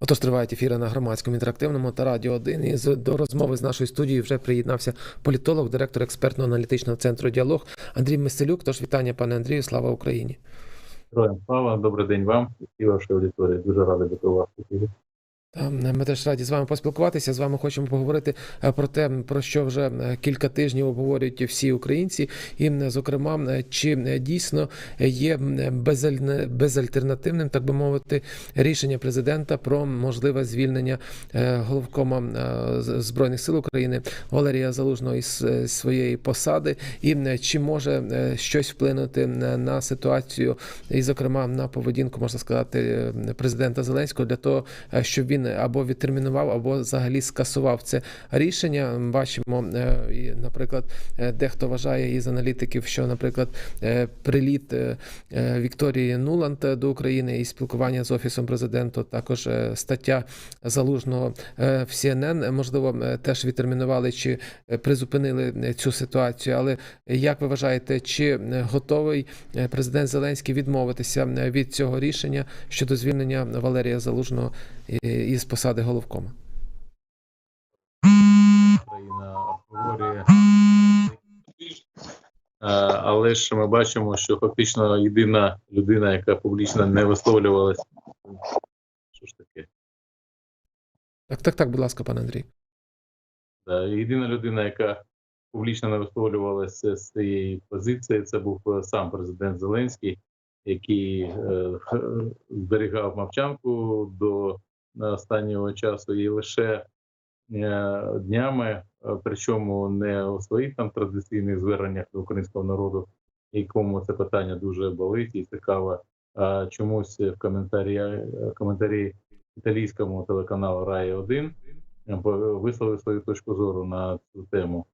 Отож, тривають ефіри на громадському інтерактивному та радіо 1. І до розмови з нашою студією вже приєднався політолог, директор експертно-аналітичного центру діалог Андрій Миселюк. Тож вітання, пане Андрію, слава Україні. Слава, добрий день вам і вашій аудиторії. Дуже радий бути у вас Ми теж раді з вами поспілкуватися. З вами хочемо поговорити е, про те, про що вже е, кілька тижнів обговорюють всі українці, і, зокрема, е, чи е, дійсно є безальтернативним, так би мовити, рішення президента про можливе звільнення е, головкома е, збройних сил України Валерія Залужного із е, своєї посади, і чи може е, щось вплинути на ситуацію, і, зокрема, на поведінку, можна сказати, е, президента Зеленського для того, е, щоб він або відтермінував, або взагалі скасував це рішення. Бачимо, е, і, наприклад, е, дехто вважає із аналітиків, що, наприклад, е, приліт е, е, Вікторії Нуланд до України і спілкування з офісом президента, також е, стаття залужного е, в CNN, можливо, е, теж відтермінували чи е, призупинили е, цю ситуацію. Але як ви вважаєте, чи е, готовий е, президент Зеленський відмовитися е, від цього рішення щодо звільнення Валерія Залужного е, із посади головкома? Україна обговорює. Е, Але ж ми бачимо, що фактично єдина людина, яка публічно не висловлювалася. Що ж таке? Так, так, так, будь ласка, пане Андрій. Єдина людина, яка публічно не висловлювалася з цієї позиції, це був е, сам президент Зеленський, який е, зберігав мовчанку до останнього часу і лише е, днями, е, причому не у своїх там традиційних зверненнях до українського народу, якому це питання дуже болить і цікаво, чомусь в коментарі, коментарі італійському телеканалу Рай 1 висловив свою точку зору на цю тему.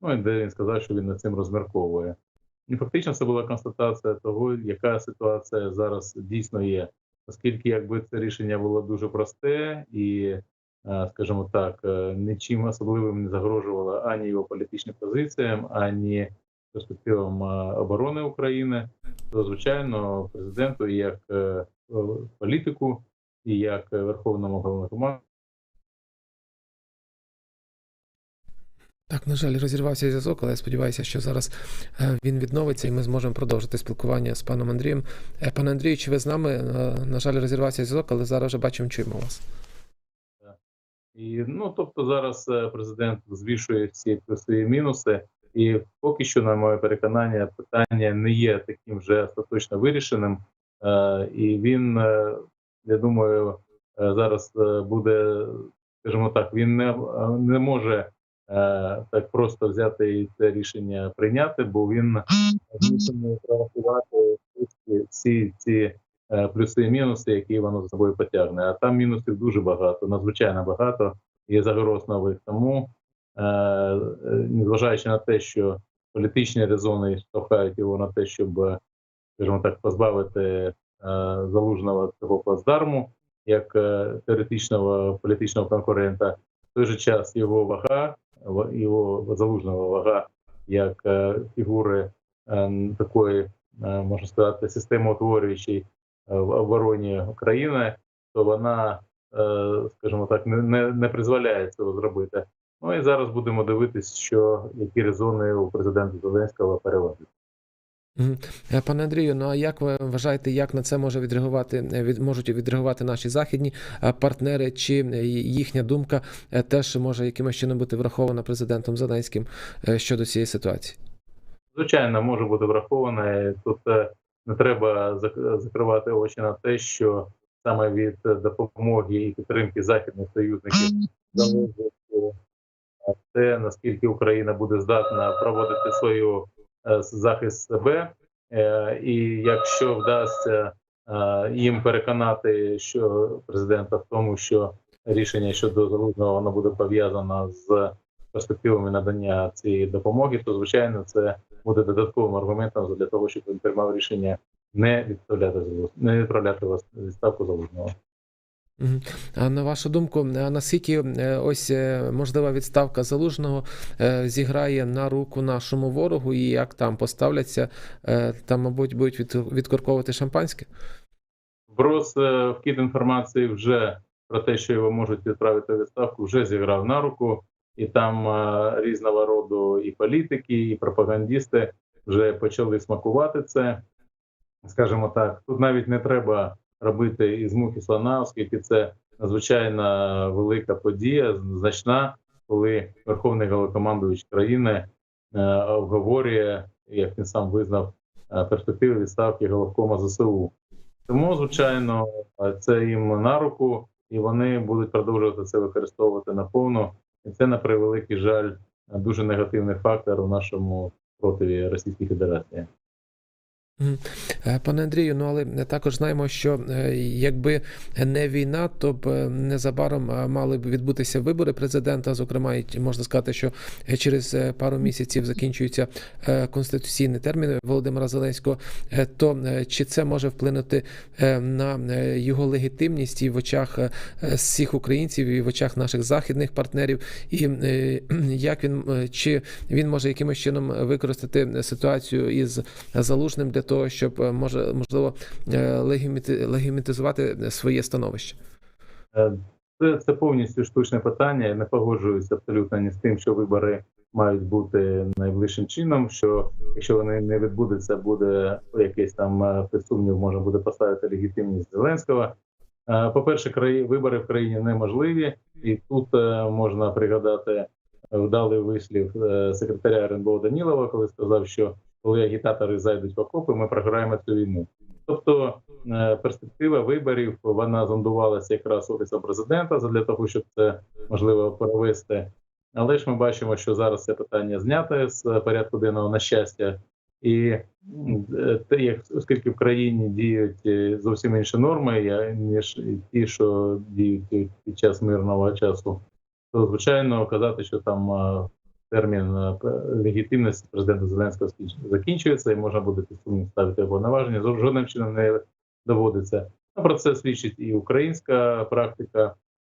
Ну і де він сказав, що він над цим розмірковує. І фактично це була констатація того, яка ситуація зараз дійсно є. Оскільки якби це рішення було дуже просте і, е, скажімо так, е, нічим особливим не загрожувало ані його політичним позиціям, ані перспективам е, оборони України, то звичайно президенту як політику і як верховному головнокомандувачу Так, на жаль, розірвався зв'язок, але я сподіваюся, що зараз е, він відновиться і ми зможемо продовжити спілкування з паном Андрієм. Е, Пане Андрію, чи ви з нами? Е, На жаль, розірвався зв'язок, але зараз вже бачимо, чуємо вас. І ну тобто зараз президент звішує всі і мінуси, і поки що, на моє переконання, питання не є таким вже остаточно вирішеним. І він, я думаю, зараз буде, скажімо так, він не, не може так просто взяти і це рішення прийняти, бо він змушений прорахувати всі- ці е, плюси і мінуси, які воно за собою потягне. А там мінусів дуже багато, надзвичайно багато є загроз нових. Тому, е, е, незважаючи на те, що політичні резони штовхають його на те, щоб, е, скажімо так, позбавити е, залужного цього плацдарму як е, теоретичного політичного конкурента, в той же час його вага, його залужного вага як е, фігури е, такої, е, можна сказати, системоутворюючої в обороні України, то вона, скажімо так, не, не, не призволяє цього зробити. Ну і зараз будемо дивитись, що які резони у президента Зеленського переводять. Е, Пане Андрію, ну а як ви вважаєте, як на це може відреагувати е, від можуть відреагувати наші західні е, партнери? Чи їхня думка теж може якимось чином бути врахована президентом Зеленським щодо цієї ситуації? Звичайно, може бути враховане. Тут не треба закривати очі на те, що саме від допомоги і підтримки західних союзників залежить е, те, наскільки Україна буде здатна проводити свою захист себе. Е, І якщо вдасться е, їм переконати, що президента в тому, що рішення щодо залужного воно буде пов'язано з перспективами надання цієї допомоги, то звичайно це буде додатковим аргументом для того, щоб він приймав рішення не відправляти не відправляти вас відставку залужного. А на вашу думку, наскільки е, ось е, можлива відставка залужного е, зіграє на руку нашому ворогу, і як там поставляться, там, мабуть, будуть від- відкорковувати шампанське? Брос вкид інформації вже про те, що його можуть відправити відставку, вже зіграв на руку, і там різного роду і політики, і пропагандісти вже почали смакувати це. Скажімо так, тут навіть не треба робити із мухи слона, оскільки це надзвичайно велика подія, значна, коли Верховний Головнокомандувач країни е, обговорює, як він сам визнав, е, перспективи відставки головкома ЗСУ. Тому, звичайно, це їм на руку, і вони будуть продовжувати це використовувати наповну. І це на превеликий жаль дуже негативний фактор у нашому противі Російської Федерації. Е, Пане Андрію, ну але також знаємо, що е, якби не війна, то б е, незабаром е, мали б відбутися вибори президента. Зокрема, можна сказати, що е, через е, пару місяців закінчується е, конституційний термін Володимира Зеленського. Е, То е, чи це може вплинути е, на е, його легітимність і в очах е, всіх українців, і в очах наших західних партнерів, і е, як він е, чи він може якимось чином використати ситуацію із залужним для того, щоб е, може можливо е, легімітизувати своє становище? Е, Це, це повністю штучне питання. Я не погоджуюся абсолютно ні з тим, що вибори мають бути найближчим чином. Що якщо вони не відбудуться, буде якийсь там сумнів, можна буде поставити легітимність Зеленського. По-перше, краї... вибори в країні неможливі, і тут можна пригадати вдалий вислів секретаря РНБО Данілова, коли сказав, що коли агітатори зайдуть в окопи, ми програємо цю війну. Тобто е, перспектива виборів вона зондувалася якраз офісом президента для того, щоб це можливо провести. Але ж ми бачимо, що зараз це питання знято з порядку денного на щастя, і е, те, як оскільки в країні діють е, зовсім інші норми, ніж ті, що діють під час мирного часу, то звичайно казати, що там термін е, легітимності президента Зеленського закінчується, і можна буде під сумнів ставити повноваження. жо- Жодним чином не доводиться. Про це свідчить і українська практика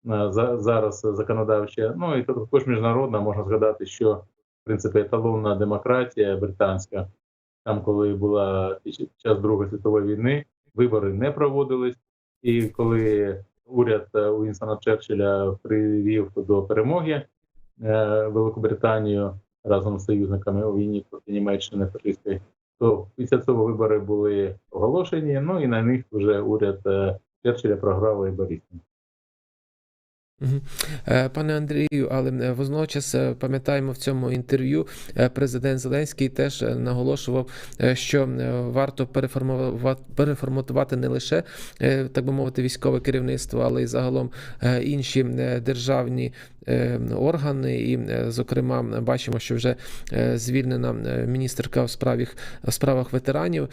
е, за- зараз законодавча. Ну і також міжнародна можна згадати, що в принципі еталонна демократія британська, там, коли була час Другої світової війни, вибори не проводились, і коли уряд е, Уінстона Черчилля привів до перемоги Великобританію разом з союзниками у війні проти Німеччини фашистської, то після цього вибори були оголошені. Ну і на них вже уряд е, Черчилля програв лейбористам. Мгм. Е, Пане Андрію, але е, водночас е, пам'ятаємо в цьому інтерв'ю, е, президент Зеленський теж е, наголошував, е, що е, варто переформувати, переформатувати не лише е, так би мовити військове керівництво, але й загалом е, інші е, державні е, органи. І, е, зокрема, бачимо, що вже е, звільнена е, міністерка в справах, в справах ветеранів.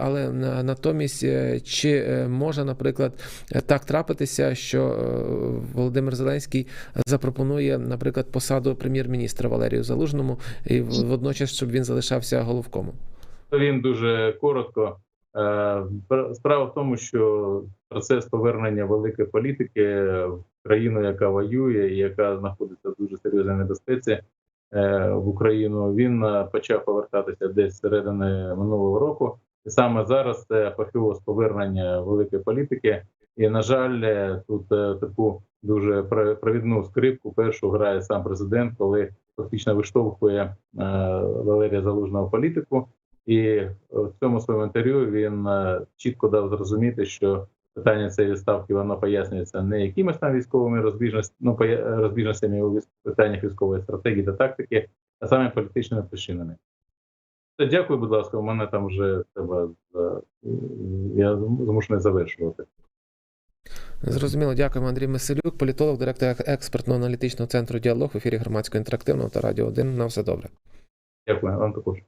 Але на- натомість, е, чи е, може, наприклад, е, так трапитися, що е, Володимир Зеленський запропонує, наприклад, посаду прем'єр-міністра Валерію Залужному, і водночас, щоб він залишався головкомом? Він дуже коротко. Е, Справа в тому, що процес повернення великої політики країну, яка воює яка знаходиться в дуже серйозній небезпеці е, в Україну, він е, почав повертатися десь середини минулого року. І саме зараз це апофеоз повернення великої політики. І на жаль, е, тут таку дуже про- провідну скрипку першу грає сам президент, коли фактично виштовхує Валерія Залужного політику. І в цьому своєму інтерв'ю він чітко дав зрозуміти, що питання цієї відставки воно пояснюється не якимись там військовими розбіжностями, ну, розбіжностями у питаннях військової стратегії та тактики, а саме політичними причинами. Дякую, будь ласка. У мене там вже треба е, я змушений завершувати. Зрозуміло, дякуємо. Андрій Меселюк, політолог, директор експертно-аналітичного центру діалог в ефірі громадського інтерактивного та радіо 1. На все добре. Дякую вам також.